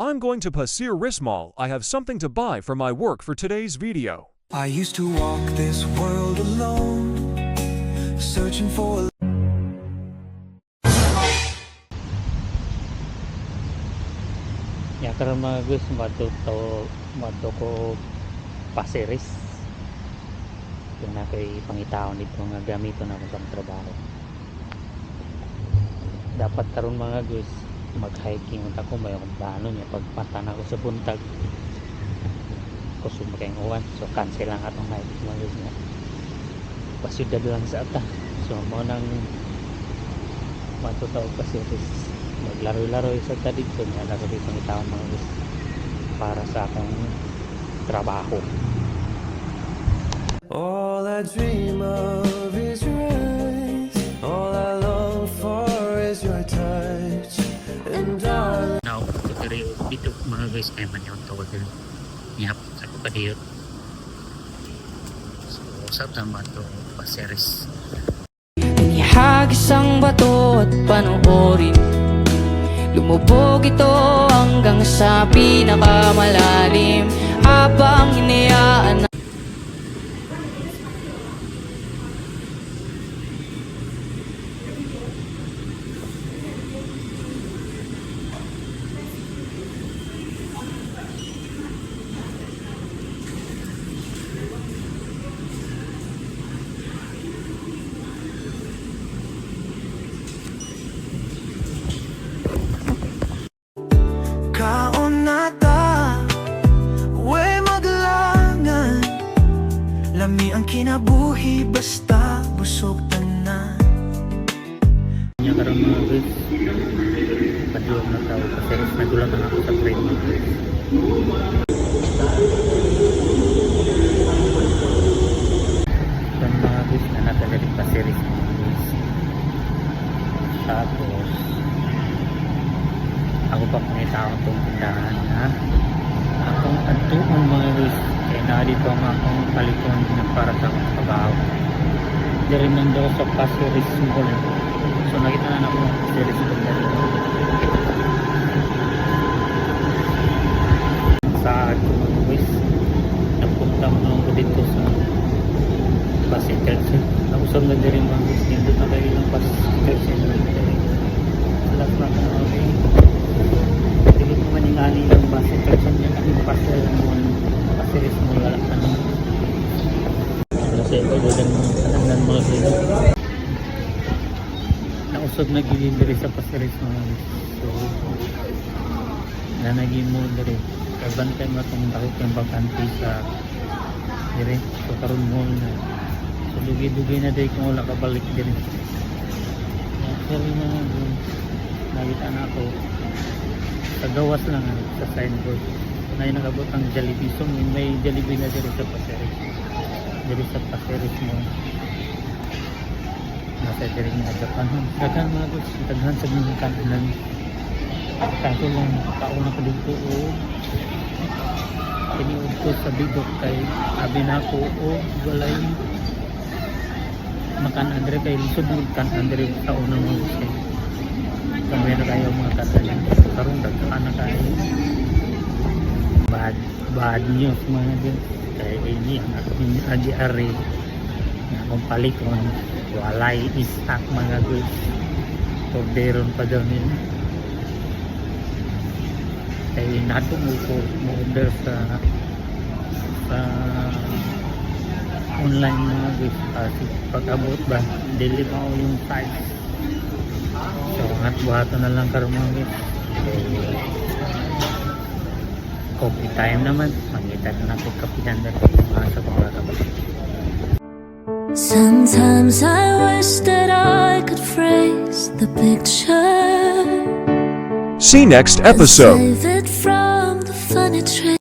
I'm going to Pasir Ris Mall. I have something to buy for my work for today's video. I used to walk this world alone, searching for a Ya karon mga guys, madto to madto ko paseris. Yung na kay pangitaon dito nga gamito na akong trabaho. Dapat karon mga guys, mag-hiking unta ko may akong plano niya pagpatan ako sa buntag. Kusog kay uwan, so cancel lang atong hiking guys nga. Pasyudad lang sa ata. So mo nang matutaw paseris maglaro-laro sa ta dito niya laro dito ng tao mga guys para sa akong trabaho All I dream of now dito mga guys kaya man yung tawag din yap sa kupadiyot so sa tama to paseris Ihagis ang bato at panoorin. Lumubog ito hanggang sa pinakamalalim Lami ang kinabuhi basta busog tanan. niya karon mga guys padiyot na tao. Paseris nagulat na ako sa train. Na nakagaling paseris mga guys. Tapos ako pa kung tao itong tindahan na akong adtuon mga guys kaya na dito ang akong paliton na para sa trabaho. Dari man daw sa Paseris Mall. So nakita na ako ng Paseris Mall. Sa guys napunta mo naman ko dito sa Paseris nausap na din mga guys dito na kayo ng Paseris lahat na ka na okay hindi ko man yung ani ng Paseris niya kasi Paseris Mall Paseris Mall wala ka naman kasi ito doon mga kanangnan mga sila nausog na gilin sa pasaris mga so na naging mo diri kabantay mo itong takot yung pagkanti sa diri so karon mo na. So dugi-dugi na diri kung wala ka balik diri actually mga guys nakita na ako. Sa gawas lang ano, sa signboard. Na yung nakabot ang Jollibee. So may Jollibee na diri sa pasaris diri sa Paseris mo. Nasa diri nga Japan. Daghan mga guys daghan sa mga kanan kaso lang kauna ko dito o. Tiniod ko sa bidok kay abi na ko o. Walay makan andre kay lisod mo kan andre sa unang mga guys na kayo mga kanan karon daghan na kayo bad bad news mga guys kaya ini ang aking agi-ari na akong palikon walay istak mga guys orderon pa daw nila. Kaya nato mo ko mo order sa sa online mga guys kasi pag abot ba dili ako yung size so angat buhato na lang karon mga guys kaya coffee time naman mangitan na natin kapihan na mga sa mga kapatid Sometimes I wish that I could phrase the picture. See next episode.